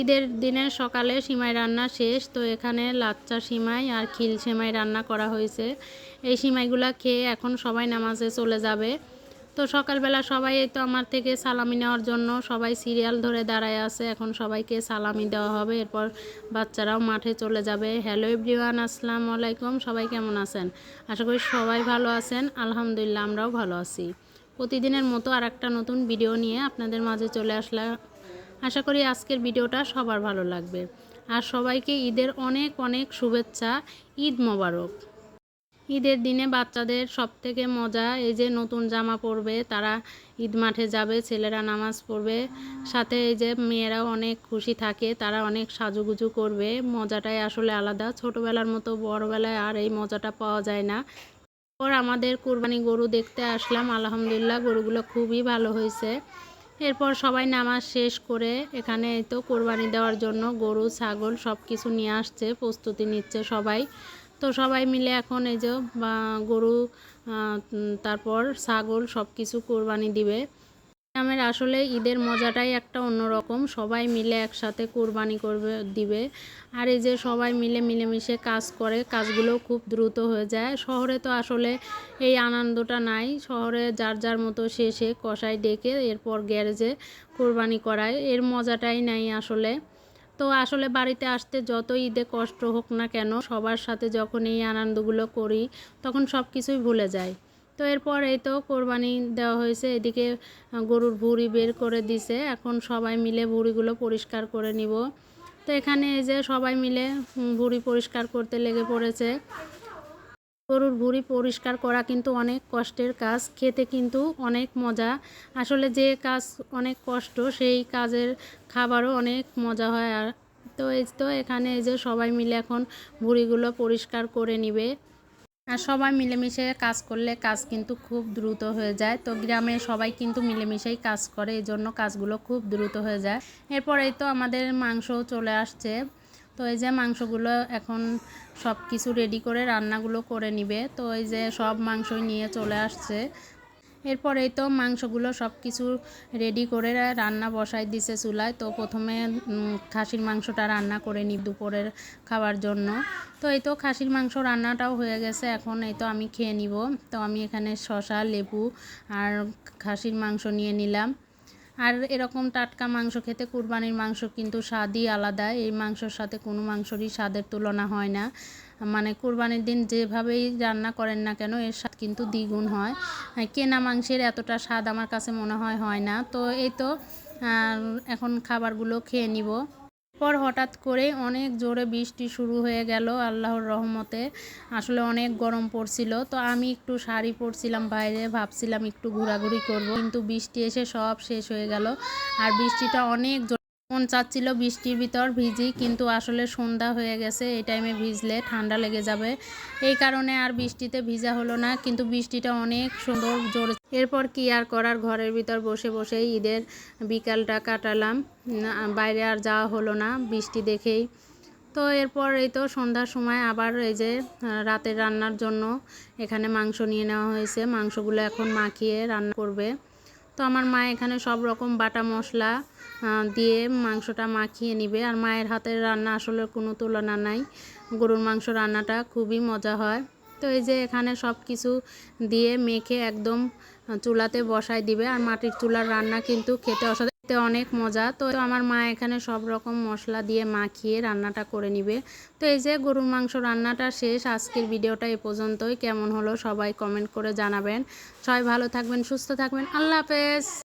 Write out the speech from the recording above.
ঈদের দিনের সকালে সিমাই রান্না শেষ, তো এখানে লাচ্চা সিমাই আর খিল সিমাই রান্না করা হয়েছে। এই সিমাইগুলো খেয়ে এখন সবাই নামাজে চলে যাবে। তো সকালবেলা সবাই তো আমার থেকে সালামি নেওয়ার জন্য সবাই সিরিয়াল ধরে দাঁড়ায় আছে, এখন সবাইকে সালামি দেওয়া হবে। এরপর বাচ্চারাও মাঠে চলে যাবে। হ্যালো এভরিওয়ান, আসসালামু আলাইকুম, সবাই কেমন আছেন? আশা করি সবাই ভালো আছেন। আলহামদুলিল্লাহ, আমরাও ভালো আছি। প্রতিদিনের মতো আর একটা নতুন ভিডিও নিয়ে আপনাদের মাঝে চলে আসলাম। আশা করি আজকের ভিডিওটা সবার ভালো লাগবে। আর সবাইকে ঈদের অনেক অনেক শুভেচ্ছা, ঈদ মোবারক। ঈদের দিনে বাচ্চাদের সব থেকে মজা, এই যে নতুন জামা পরবে, তারা ঈদ মাঠে যাবে, ছেলেরা নামাজ পড়বে, সাথে এই যে মেয়েরাও অনেক খুশি থাকে, তারা অনেক সাজুগুজু করবে। মজাটাই আসলে আলাদা, ছোটোবেলার মতো বড়বেলায় আর এই মজাটা পাওয়া যায় না। পর আমাদের কুরবানি গরু দেখতে আসলাম, আলহামদুলিল্লাহ গরুগুলো খুবই ভালো হয়েছে। এরপর সবাই নামাজ শেষ করে এখানে তো কোরবানি দেওয়ার জন্য গরু, ছাগল সব কিছু নিয়ে আসছে, প্রস্তুতি নিচ্ছে সবাই। তো সবাই মিলে এখন এই যে গরু তারপর ছাগল সব কিছু কোরবানি দিবে। গ্রামের আসলে ঈদের মজাটাই একটা অন্যরকম। সবাই মিলে একসাথে কোরবানি করবে, দিবে। আর এই যে সবাই মিলে মিলেমিশে কাজ করে, কাজগুলো খুব দ্রুত হয়ে যায়। শহরে তো আসলে এই আনন্দটা নাই। শহরে যার যার মতো শেষে কষাই ডেকে এরপর গ্যারেজে কোরবানি করায়। এর মজাটাই নাই আসলে। তো আসলে বাড়িতে আসতে যত ঈদে কষ্ট হোক না কেন, সবার সাথে যখন এই আনন্দগুলো করি, তখন সব কিছুই ভুলে যায়। তো এরপর এই তো কোরবানি দেওয়া হয়েছে। এদিকে গরুর ভুঁড়ি বের করে দিছে। এখন সবাই মিলে ভুঁড়িগুলো পরিষ্কার করে নিব। তো এখানে এই যে সবাই মিলে ভুঁড়ি পরিষ্কার করতে লেগে পড়েছে। গরুর ভুঁড়ি পরিষ্কার করা কিন্তু অনেক কষ্টের কাজ, খেতে কিন্তু অনেক মজা। আসলে যে কাজ অনেক কষ্ট, সেই কাজের খাবারও অনেক মজা হয়। আর তো এই তো এখানে এই যে সবাই মিলে এখন ভুঁড়িগুলো পরিষ্কার করে নিবে। আর সবাই মিলেমিশে কাজ করলে কাজ কিন্তু খুব দ্রুত হয়ে যায়। তো গ্রামে সবাই কিন্তু মিলেমিশেই কাজ করে এই জন্য কাজগুলো খুব দ্রুত হয়ে যায়। এরপরেই তো আমাদের মাংস চলে আসছে। তো এই যে মাংসগুলো এখন সব কিছু রেডি করে রান্নাগুলো করে নিবে। তো এই যে সব মাংসই নিয়ে চলে আসছে। এরপর এই তো মাংসগুলো সব কিছু রেডি করে রান্না বসাই দিছে চুলায়। তো প্রথমে খাসির মাংসটা রান্না করে নিই দুপুরের খাওয়ার জন্য। তো এই তো খাসির মাংস রান্নাটাও হয়ে গেছে, এখন এই তো আমি খেয়ে নিব। তো আমি এখানে শসা, লেবু আর খাসির মাংস নিয়ে নিলাম। আর এরকম টাটকা মাংস খেতে কুরবানির মাংস কিন্তু স্বাদই আলাদা। এই মাংসর সাথে কোনো মাংসরই স্বাদের তুলনা হয় না। মানে কুরবানির দিন যেভাবেই রান্না করেন না কেন, এর স্বাদ কিন্তু দ্বিগুণ হয়। কেনা মাংসের এতটা স্বাদ আমার কাছে মনে হয় হয় না। তো এই তো এখন খাবারগুলো খেয়ে নিব। পর হঠাৎ করে অনেক জোরে বৃষ্টি শুরু হয়ে গেল আল্লাহর রহমতে। আসলে অনেক গরম পড়ছিল, তো আমি একটু শাড়ি পরছিলাম বাইরে, ভাবছিলাম একটু ঘোরাঘুরি করব। কিন্তু বৃষ্টি এসে সব শেষ হয়ে গেল। আর বৃষ্টিটা অনেক মন চাচ্ছিল বৃষ্টির ভিতর ভিজি, কিন্তু আসলে সন্ধ্যা হয়ে গেছে, এই টাইমে ভিজলে ঠান্ডা লেগে যাবে। এই কারণে আর বৃষ্টিতে ভিজা হলো না, কিন্তু বৃষ্টিটা অনেক সুন্দর জোরে এরপর কি আর করার? ঘরের ভিতর বসে বসে ঈদের বিকালটা কাটালাম। বাইরে আর যাওয়া হলো না বৃষ্টি দেখেই। তো এরপর এই তো সন্ধ্যার সময় আবার এই যে রাতের রান্নার জন্য এখানে মাংস নিয়ে নেওয়া হয়েছে। মাংসগুলো এখন মাখিয়ে রান্না করবে। তো আমার মা এখানে সব রকম বাটা মশলা দিয়ে মাংসটা মাখিয়ে নিবে। আর মায়ের হাতের রান্না আসলে কোনো তুলনা নাই। গরুর মাংস রান্নাটা খুবই মজা হয়। তো এই যে এখানে সব কিছু দিয়ে মেখে একদম চুলাতে বসায় দিবে। আর মাটির চুলার রান্না কিন্তু খেতে অসাধারণ খেতে অনেক মজা। তো আমার মা এখানে সব রকম মশলা দিয়ে মাখিয়ে রান্নাটা করে নিবে। তো এই যে গরুর মাংস রান্নাটা শেষ, আজকের ভিডিওটা এ পর্যন্তই। কেমন হলো সবাই কমেন্ট করে জানাবেন। সবাই ভালো থাকবেন, সুস্থ থাকবেন। আল্লাহ হাফেজ।